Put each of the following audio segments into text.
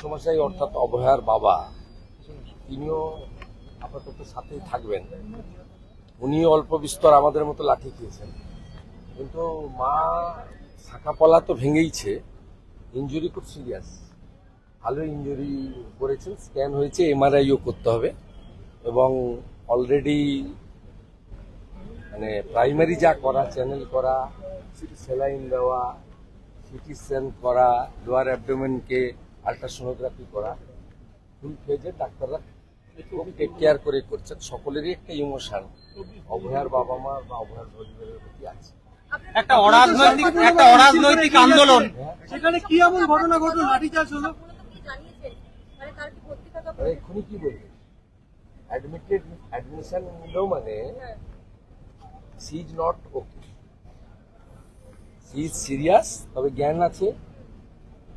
মেসমশাই অর্থাৎ অভয়ার বাবা। তিনিও আপাতত সাথেই থাকবেন। উনি অল্প বিস্তর আমাদের মতো লাঠি খেয়েছেন। কিন্তু মা শাখাপলা তো ভেঙেইছে। ইঞ্জুরি খুব সিরিয়াস। ভালো ইঞ্জুরি করেছেন, স্ক্যান হয়েছে, এমআরআইও করতে হবে। এবং অলরেডি মানে প্রাইমারি যা করা, চ্যানেল করা সেলাইন দেওয়া, সিটি স্ক্যান করা, লোয়ার অ্যাবডোমেনকে আলট্রাসোনোগ্রাফি করা ফুল ফেজে ডাক্তাররা খুব টেক কেয়ার করে করছেন। সকলেরই একটা ইমোশন অভয়ার বাবা মা বা অভয়ার পরিবারের প্রতি আছে। একটা অরাজনৈতিক একটা অরাজনৈতিক আন্দোলন। সেখানে কি এমন ঘটনা ঘটলো? লাঠিচার্জ হলো? জানিয়েছেন তার কি ভর্তি থাকা এক্ষুনি কি বলবে? অ্যাডমিটেড অ্যাডমিশন নিলেও মানে she is not okay she is serious তবে জ্ঞান আছে।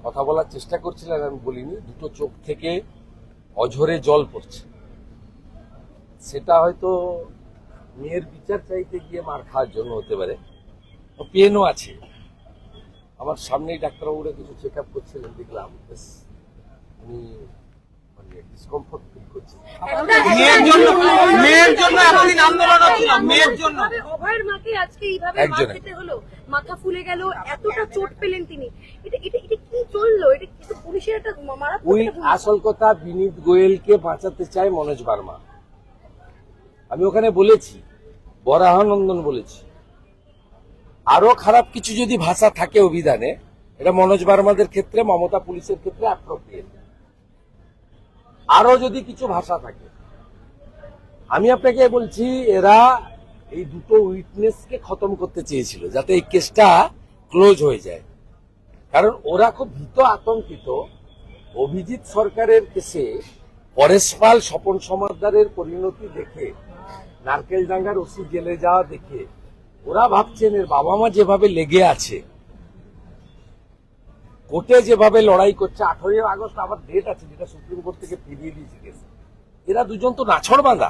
কথা বলার চেষ্টা করছিলেন আমি বলিনি দুটো চোখ থেকে অঝরে জল পড়ছে। সেটা হয়তো মেয়ের বিচার চাইতে গিয়ে মার খাওয়ার জন্য হতে পারে। পেনও আছে। আমার সামনেই ডাক্তারবাবুরা কিছু চেক আপ করছিলেন দেখলাম বেশ উনি মানে ডিসকমফোর্ট ফিল করছেন। মেয়ের জন্য মেয়ের জন্য এতদিন আন্দোলন হচ্ছিল মেয়ের জন্য। অভয়ের মাকে আজকে এইভাবে একজন মার খেতে হলো? মাথা ফুলে গেল এতটা চোট পেলেন তিনি। এটা এটা এটা কি চলল? এটা কিন্তু পুলিশের একটা মারাত্মক ওই আসল কথা বিনীত গোয়েলকে বাঁচাতে চায় মনোজ বার্মা। আমি ওখানে বলেছি বরাহানন্দন বলেছি। আরও খারাপ কিছু যদি ভাষা থাকে অভিধানে এটা মনোজ বার্মাদের ক্ষেত্রে মমতা পুলিশের ক্ষেত্রে অ্যাপ্রোপ্রিয়েট আরও যদি কিছু ভাষা থাকে আমি আপনাকে বলছি এরা এই দুটো উইটনেসকে খতম করতে চেয়েছিল যাতে এই কেসটা ক্লোজ হয়ে যায়। কারণ ওরা খুব ভীত আতঙ্কিত। অভিজিৎ সরকারের কেসে পরেশ পাল, স্বপন সমাদ্দারের পরিণতি দেখে নারকেল ডাঙ্গার ওসি জেলে যাওয়া দেখে, ওরা ভাবছেন এর বাবা মা যেভাবে লেগে আছে, কোর্টে যেভাবে লড়াই করছে, আঠারোই আগস্ট আবার ডেট আছে যেটা সুপ্রিম কোর্ট থেকে ফিরিয়ে দিয়েছে এরা দুজন তো নাছড় বাঁধা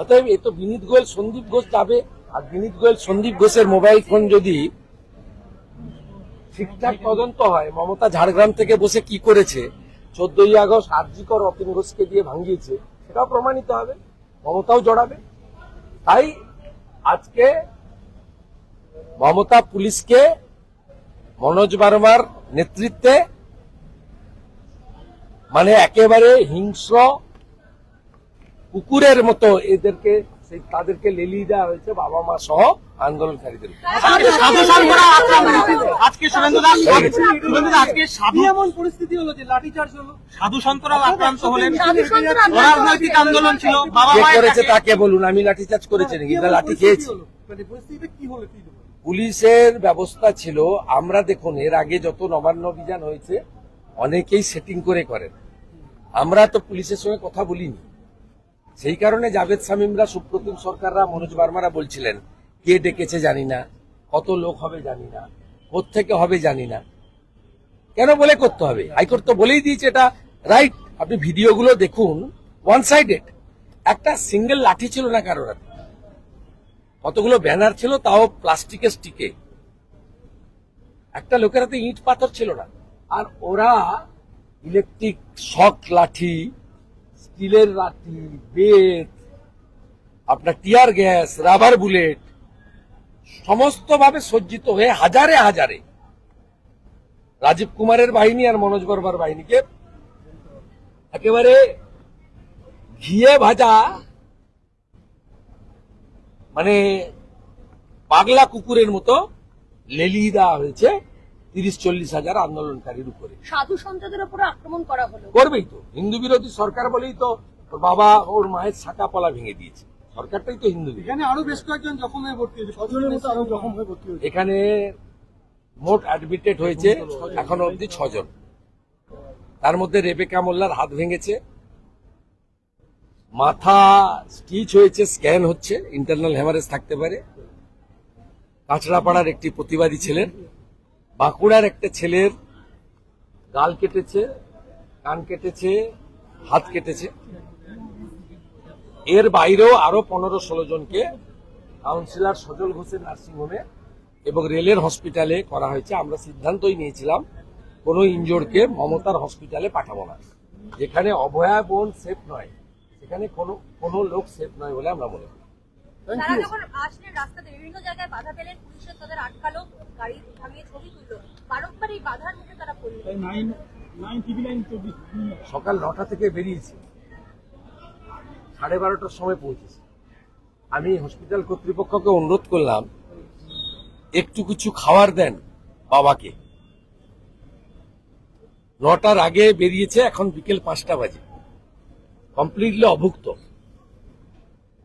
অতএব এ তো বিনীত গোয়েল, সন্দীপ ঘোষ যাবে। আর বিনীত গোয়েল, সন্দীপ ঘোষের মোবাইল ফোন যদি ঠিকঠাক তদন্ত হয়, মমতা ঝাড়গ্রাম থেকে বসে কি করেছে? চোদ্দই আগস্ট আরজিকর অতীন ঘোষকে দিয়ে ভাঙিয়েছে, সেটাও প্রমাণিত হবে, মমতাও জড়াবে। তাই আজকে মমতা পুলিশকে মনোজ বার্মার নেতৃত্বে মানে একেবারে হিংস্র কুকুরের মতো এদেরকে সেই তাদেরকে লেলিয়ে দেওয়া হয়েছে বাবা মা সহ আন্দোলনকারীদের আজকে সাধু সন্তরা আক্রান্ত আজকে শুভেন্দু দাস শুভেন্দু দাস আজকে কি সাধু এমন পরিস্থিতি হলো যে লাঠিচার্জ হলো। সাধু সন্তরাও আক্রান্ত হলেন। সাধু আন্দোলন ছিল বাবা কে করেছে তাকে বলুন আমি লাঠিচার্জ করেছি নাকি? লাঠি খেয়েছি। মানে পরিস্থিতিটা কি হলো কি পুলিশের ব্যবস্থা ছিল আমরা দেখুন এর আগে যত নবান্ন অভিযান হয়েছে অনেকেই সেটিং করে করেন। আমরা তো পুলিশের সঙ্গে কথা বলিনি। সেই কারণে জাভেদ শামীমরা, সুপ্রতিম সরকাররা, মনোজ বার্মারা বলছিলেন, কে ডেকেছে জানি না, কত লোক হবে জানি না থেকে হবে জানি না। কেন বলে করতে হবে? হাইকোর্ট তো বলেই দিয়েছে এটা, রাইট? আপনি ভিডিওগুলো দেখুন ওয়ান সাইডেড একটা সিঙ্গেল লাঠি ছিল না কারোর হাতে। কতগুলো ব্যানার ছিল, তাও প্লাস্টিকের স্টিকে। একটা লোকের হাতে ইট পাথর ছিল না। আর ওরা ইলেকট্রিক শক লাঠি স্টিলের লাঠি, বেত, আপনার টিয়ার গ্যাস, রাবার বুলেট সমস্ত ভাবে সজ্জিত হয়ে হাজারে হাজারে রাজীব কুমারের বাহিনী আর মনোজ বর্মার বাহিনীকে একেবারে ঘিয়ে ভাজা মানে পাগলা কুকুরের মতো লেলিয়ে দেওয়া হয়েছে। তিরিশ চল্লিশ হাজার আন্দোলনকারীর উপরে। সাধু সন্তদের উপরে আক্রমণ করা হলো। করবেই তো। হিন্দু বিরোধী সরকার বলেই তো ওর বাবা ওর মায়ের শাখা পলা ভেঙে দিয়েছে। সরকারটাই তো হিন্দু এখানে আরও বেশ কয়েকজন জখম হয়ে ভর্তি হয়েছে। আরও জখম হয়ে ভর্তি হয়েছে? এখানে মোট অ্যাডমিটেড হয়েছে এখনও অবধি ছজন। তার মধ্যে রেবেকা মোল্লার হাত ভেঙেছে। মাথা স্টিচ হয়েছে স্ক্যান হচ্ছে। ইন্টারনাল হ্যামারেজ থাকতে পারে। কাঁচড়াপাড়ার একটি প্রতিবাদী ছিলেন। বাঁকুড়ার একটা ছেলের গাল কেটেছে, কান কেটেছে, হাত কেটেছে। এর বাইরেও আরও পনেরো ষোলো জনকে কাউন্সিলর সজল ঘোষের নার্সিংহোমে এবং রেলের হসপিটালে করা হয়েছে। আমরা সিদ্ধান্তই নিয়েছিলাম, কোনো ইনজোরকে মমতার হসপিটালে পাঠাবো না। যেখানে অভয়া বোন সেফ নয়, সেখানে কোনো কোনো লোক সেফ নয় বলে আমরা মনে করি। তারা যখন আসলেন রাস্তাতে বিভিন্ন জায়গায় বাধা পেলেন পুলিশের তাদের আটকালো গাড়ি থামিয়ে ছবি তুললো। বারংবার এই বাধার মুখে তারা পড়লেন। তাই নাইন নাইন টিভি নাইন চব্বিশ সকাল নটা থেকে বেরিয়েছি। সাড়ে বারোটার সময় পৌঁছেছি। আমি হসপিটাল কর্তৃপক্ষকে অনুরোধ করলাম একটু কিছু খাবার দেন বাবাকে। নটার আগে বেরিয়েছে এখন বিকেল পাঁচটা বাজে। কমপ্লিটলি অভুক্ত।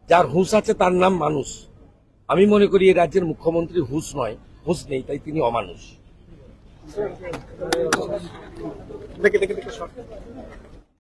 যার হুঁশ আছে তার নাম মানুষ। আমি মনে করি এই রাজ্যের মুখ্যমন্ত্রী হুঁশ নয়, হুঁশ নেই, তাই তিনি অমানুষ।